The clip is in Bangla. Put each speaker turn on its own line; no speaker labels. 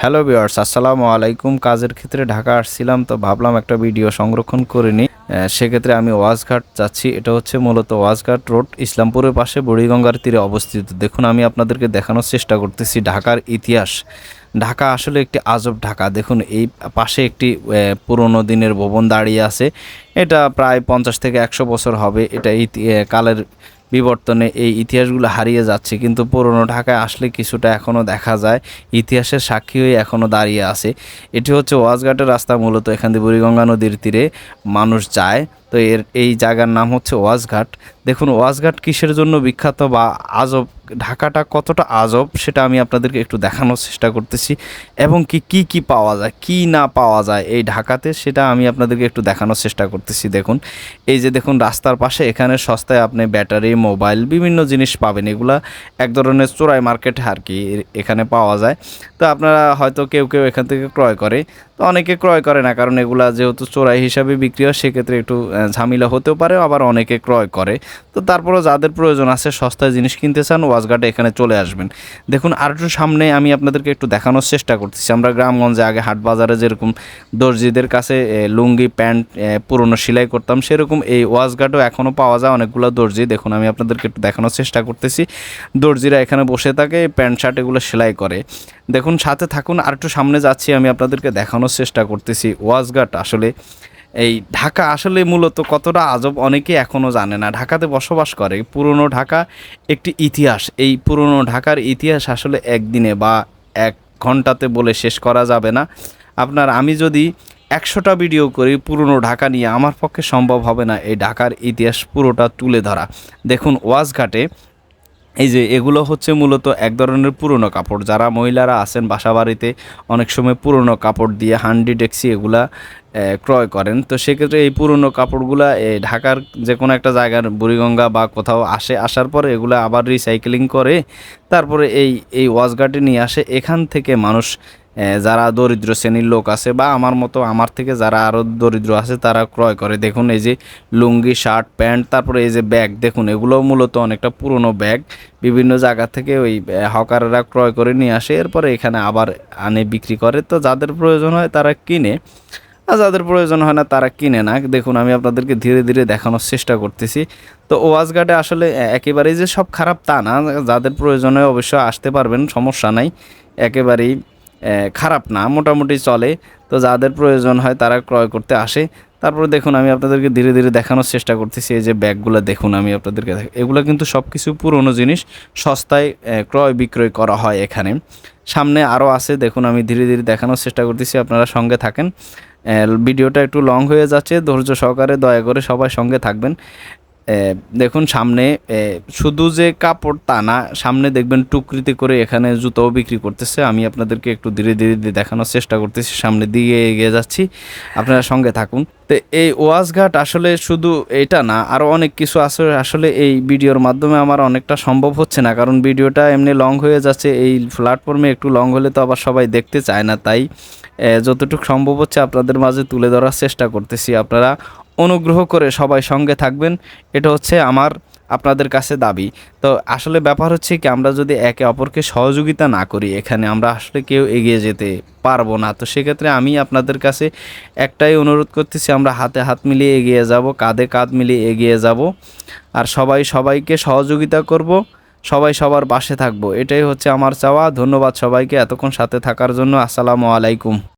হ্যালো বিয়ার্স আসসালামু আলাইকুম। কাজের ক্ষেত্রে ঢাকা আসছিলাম, তো ভাবলাম একটা ভিডিও সংরক্ষণ করে নিই। সেক্ষেত্রে আমি ওয়াজঘাট যাচ্ছি। এটা হচ্ছে মূলত ওয়াজঘাট রোড, ইসলামপুরের পাশে বুড়িগঙ্গার তীরে অবস্থিত। দেখুন, আমি আপনাদেরকে দেখানোর চেষ্টা করতেছি ঢাকার ইতিহাস। ঢাকা আসলে একটি আজব ঢাকা। দেখুন, এই পাশে একটি পুরনো দিনের ভবন দাঁড়িয়ে আছে। এটা প্রায় পঞ্চাশ থেকে একশো বছর হবে। এটা ইতি- কালের বিবর্তনে এই ইতিহাসগুলো হারিয়ে যাচ্ছে। কিন্তু পুরনো ঢাকায় আসলে কিছুটা এখনও দেখা যায়। ইতিহাসের সাক্ষী হয়ে এখনও দাঁড়িয়ে আছে। এটি হচ্ছে ওয়াজঘাটের রাস্তা মূলত। এখান দিয়ে বুড়িগঙ্গা নদীর তীরে মানুষ যায়। তো এর এই জায়গার নাম হচ্ছে ওয়াজঘাট দেখুন ওয়াজঘাট কিসের জন্য বিখ্যাত বা আজব, ঢাকাটা কতটা আজব সেটা আমি আপনাদেরকে একটু দেখানোর চেষ্টা করতেছি। এবং কি কি কি পাওয়া যায়, কি না পাওয়া যায় এই ঢাকাতে সেটা আমি আপনাদেরকে একটু দেখানোর চেষ্টা করতেছি। দেখুন, এই যে দেখুন, রাস্তার পাশে এখানে সস্তায় আপনি ব্যাটারি, মোবাইল, বিভিন্ন জিনিস পাবেন। এগুলা এক ধরনের চোরাই মার্কেট আর কি এখানে পাওয়া যায়। তো আপনারা হয়তো কেউ কেউ এখান থেকে ক্রয় করে। তো অনেকে ক্রয় করে না, কারণ এগুলা যেহেতু চোরাই হিসাবে বিক্রি হয়, সেক্ষেত্রে একটু ঝামেলা হতেও পারে, আবার অনেকে ক্রয় করে। তো তারপরেও যাদের প্রয়োজন আছে, সস্তায় জিনিস কিনতে চান ওয়াজঘাটে এখানে চলে আসবেন। দেখুন আর একটু সামনে আমি আপনাদেরকে একটু দেখানোর চেষ্টা করতেছি। আমরা গ্রামগঞ্জে আগে হাট বাজারে যেরকম দর্জিদের কাছে লুঙ্গি, প্যান্ট পুরনো সেলাই করতাম, সেরকম এই ওয়াজঘাটও এখনও পাওয়া যায় অনেকগুলো দর্জি। দেখুন, আমি আপনাদেরকে একটু দেখানোর চেষ্টা করতেছি। দর্জিরা এখানে বসে থাকে প্যান্ট, শার্ট এগুলো সেলাই করে। দেখুন, সাথে থাকুন আর একটু সামনে যাচ্ছি, আমি আপনাদেরকে দেখানোর চেষ্টা করতেছি। ওয়াজঘাট আসলে এই ঢাকা আসলে মূলত কতটা আজব অনেকে এখনও জানে না। ঢাকাতে বসবাস করে পুরনো ঢাকা একটি ইতিহাস। এই পুরনো ঢাকার ইতিহাস আসলে একদিনে বা এক ঘন্টাতে বলে শেষ করা যাবে না। আপনার আমি যদি একশোটা ভিডিও করি পুরনো ঢাকা নিয়ে আমার পক্ষে সম্ভব হবে না এই ঢাকার ইতিহাস পুরোটা তুলে ধরা। দেখুন ওয়াজঘাটে এই যে এগুলো হচ্ছে মূলত এক ধরনের পুরনো কাপড়। যারা মহিলারা আছেন বাসা বাড়িতে অনেক সময় পুরনো কাপড় দিয়ে হান্ডি, ডেক্সি এগুলা ক্রয় করেন। তো সেক্ষেত্রে এই পুরনো কাপড়গুলা ঢাকার যে কোনো একটা জায়গার বুড়িগঙ্গা বা কোথাও আসে, আসার পরে এগুলো আবার রিসাইকেলিং করে, তারপরে এই এই ওয়াজঘাটে নিয়ে আসে। এখান থেকে মানুষ যারা দরিদ্র শ্রেণির লোক আছে বা আমার মতো আমার থেকে যারা আরও দরিদ্র আছে তারা ক্রয় করে। দেখুন এই যে লুঙ্গি, শার্ট, প্যান্ট, তারপরে এই যে ব্যাগ, দেখুন এগুলো মূলত অনেকটা পুরনো ব্যাগ। বিভিন্ন জায়গা থেকে ওই হকাররা ক্রয় করে নিয়ে আসে, এরপরে এখানে আবার আনে, বিক্রি করে। তো যাদের প্রয়োজন হয় তারা কিনে, আর যাদের প্রয়োজন হয় না তারা কিনে না। দেখুন আমি আপনাদেরকে ধীরে ধীরে দেখানোর চেষ্টা করতেছি। তো ওয়াজঘাটে আসলে একেবারেই যে সব খারাপ তা না, যাদের প্রয়োজন অবশ্যই আসতে পারবেন, সমস্যা নাই। একেবারেই খারাপ না, মোটামুটি চলে। তো যাদের প্রয়োজন হয় তারা ক্রয় করতে আসে। তারপরে দেখুন, আমি আপনাদেরকে ধীরে ধীরে দেখানোর চেষ্টা করতেছি। এই যে ব্যাগগুলো দেখুন, আমি আপনাদেরকে এগুলো কিন্তু সব কিছু পুরনো জিনিস, সস্তায় ক্রয় বিক্রয় করা হয় এখানে। সামনে আরও আছে, দেখুন, আমি ধীরে ধীরে দেখানোর চেষ্টা করতেছি, আপনারা সঙ্গে থাকেন। ভিডিওটা একটু লং হয়ে যাচ্ছে, ধৈর্য সহকারে দয়া করে সবাই সঙ্গে থাকবেন। দেখুন সামনে শুধু যে কাপড় তা না, সামনে দেখবেন টুকরিতে করে এখানে জুতোও বিক্রি করতেছে। আমি আপনাদেরকে একটু ধীরে ধীরে ধীরে দেখানোর চেষ্টা করতেছি, সামনে দিকে এগিয়ে যাচ্ছি। আপনারা সঙ্গে থাকুন। তো এই ওয়াজঘাট আসলে শুধু এটা না আরও অনেক কিছু আছে। আসলে এই ভিডিওর মাধ্যমে আমার অনেকটা সম্ভব হচ্ছে না, কারণ ভিডিওটা এমনি লং হয়ে যাচ্ছে। এই প্ল্যাটফর্মে একটু লং হলে তো আবার সবাই দেখতে চায় না, তাই যতটুকু সম্ভব হচ্ছে আপনাদের মাঝে তুলে ধরার চেষ্টা করতেছি। আপনারা অনুগ্রহ করে সবাই সঙ্গে থাকবেন। এটা হচ্ছে আমার, আপনাদের কাছে দাবি। তো আসলে ব্যাপার হচ্ছে কি, আমরা যদি একে অপরকে সহযোগিতা না করি, এখানে আমরা আসলে কেউ এগিয়ে যেতে পারব না। তো সেক্ষেত্রে আমি আপনাদের কাছে একটাই অনুরোধ করতেছি, আমরা হাতে হাত মিলিয়ে এগিয়ে যাব, কাঁধে কাঁধ মিলিয়ে এগিয়ে যাব। আর সবাই সবাইকে সহযোগিতা করব, সবাই সবার পাশে থাকব। এটাই হচ্ছে আমার চাওয়া। ধন্যবাদ সবাইকে এতক্ষণ সাথে থাকার জন্য। আসসালামু আলাইকুম।